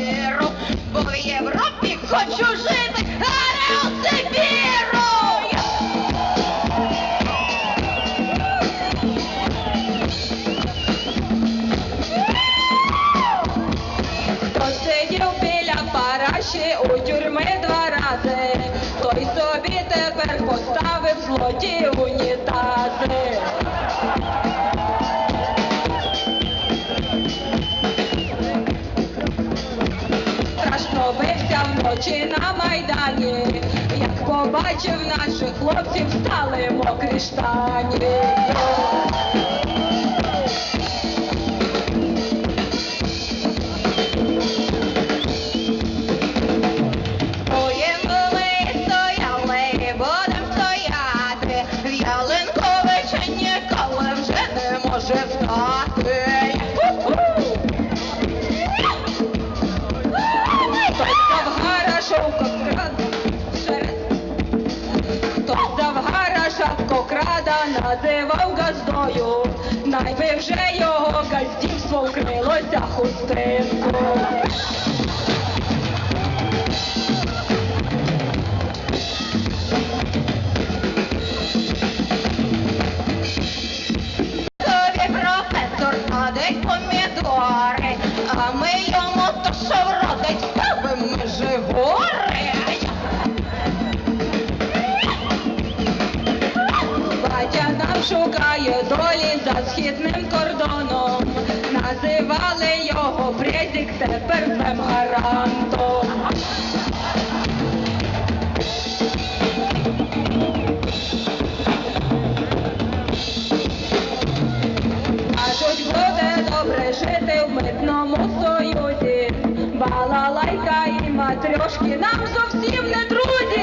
миру, бо в Європі хочу жити, але у Сибіру. Хто сидів біля параші у тюрми два рази, той собі тепер поставив злодію. Вночі на майдані, як побачив наших хлопців, стали мокрі штані. Кокрада, називав газдою. Найби вже його газдівство вкрилося хустинкою. Шукає долі за східним кордоном. Називали його Презік тепер гарантом. Кажуть, буде добре жити в митному союзі. Балалайка і матрьошки нам зовсім не друзі.